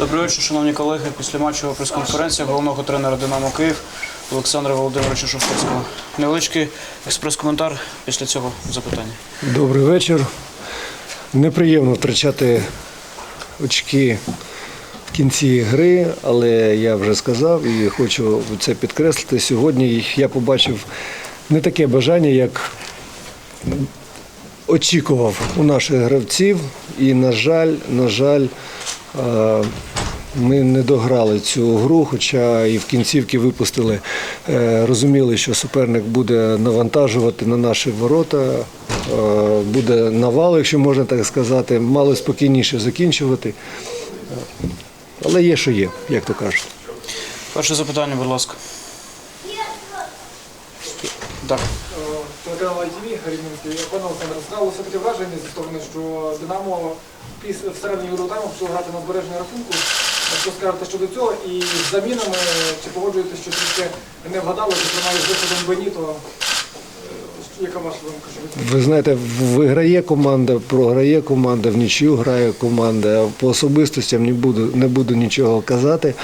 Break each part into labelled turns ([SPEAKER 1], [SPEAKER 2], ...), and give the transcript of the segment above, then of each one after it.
[SPEAKER 1] Добрий вечір, шановні колеги. Після матчу прес-конференція головного тренера Динамо Київ Олександра Володимировича Шовковського. Невеличкий експрес-коментар після цього запитання.
[SPEAKER 2] Добрий вечір. Неприємно втрачати очки в кінці гри, але я вже сказав і хочу це підкреслити. Сьогодні я побачив не таке бажання, як очікував у наших гравців. І, на жаль, на жаль, ми не дограли цю гру, хоча і в кінцівки випустили. Е, Розуміли, що суперник буде навантажувати на наші ворота, е, буде навал, якщо можна так сказати, мали спокійніше закінчувати. Е, Але є, що є, як то кажуть.
[SPEAKER 1] Перше запитання, будь ласка. Так.
[SPEAKER 3] Телеканал ITV, Рівненський. Пане Олександре, склалося таке враження зі сторони, що Динамо після всередині тайму почало грати на збереження рахунку. Що скажете щодо цього? І з замінами, чи погоджуєтесь, що трішки не вгадали, зокрема із виходом Беніто? Е, Яка ваша думка? ви-
[SPEAKER 2] знаєте, виграє команда, програє команда, в нічию грає команда. По особистостям не буду, не буду нічого казати.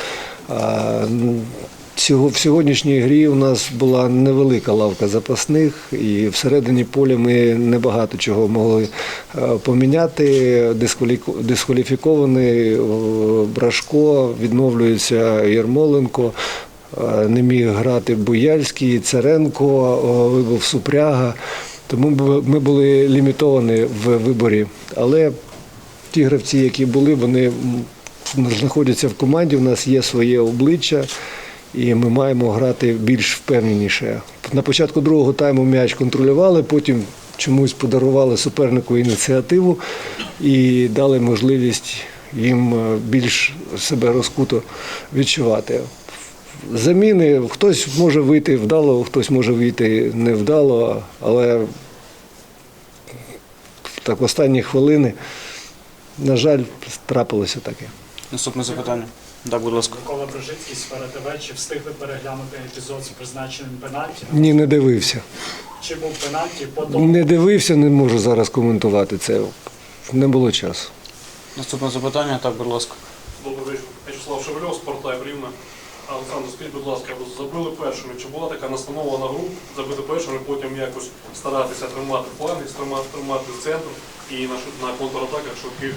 [SPEAKER 2] Сього- В сьогоднішній грі у нас була невелика лавка запасних, і всередині поля ми небагато чого могли е, поміняти. Дискваліфікований е, Брашко, відновлюється Єрмоленко. Е, Не міг грати Буяльський, Царенко, вибув Супряга. Тому ми були лімітовані в виборі. Але ті гравці, які були, вони знаходяться в команді. У нас є своє обличчя, і ми маємо грати більш впевненіше. На початку другого тайму м'яч контролювали, потім чомусь подарували супернику ініціативу і дали можливість їм е, більш себе розкуто відчувати. Заміни хтось може вийти вдало, хтось може вийти невдало, але так останні хвилини, на жаль, трапилося таке.
[SPEAKER 1] Наступне запитання. Так, будь ласка.
[SPEAKER 4] Микола Брожицький, Сфера ТВ. Чи встигли переглянути епізод з призначеним пенальті?
[SPEAKER 2] Ні, не дивився.
[SPEAKER 4] Чи був пенальті? Потім
[SPEAKER 2] Не дивився, не можу зараз коментувати це. Не було часу.
[SPEAKER 1] Наступне запитання. Так, будь ласка.
[SPEAKER 5] Добрий вечір. Вячеслав Шевельов, Спортлайв Рівне. Олександр, скажіть, будь ласка, забили першими. Чи була така настанова на гру забити першими, потім якось старатися тримати фланги, тримати, тримати центр і на, на контратаках, щоб Київ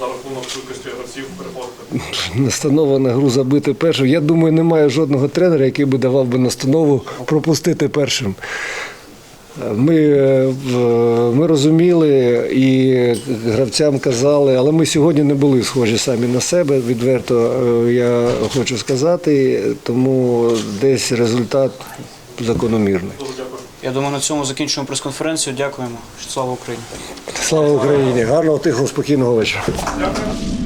[SPEAKER 5] за рахунок швидкості гравців перехопити?
[SPEAKER 2] Настанова на гру забити першим. Я думаю, немає жодного тренера, який би давав би настанову пропустити першим. Ми, е, ми розуміли і гравцям казали, але ми сьогодні не були схожі самі на себе. Відверто е, я хочу сказати, тому десь результат закономірний.
[SPEAKER 1] Я думаю, на цьому закінчуємо прес-конференцію. Дякуємо. Слава Україні!
[SPEAKER 2] Слава Україні! Гарного, тихого, спокійного вечора.
[SPEAKER 5] Дякую.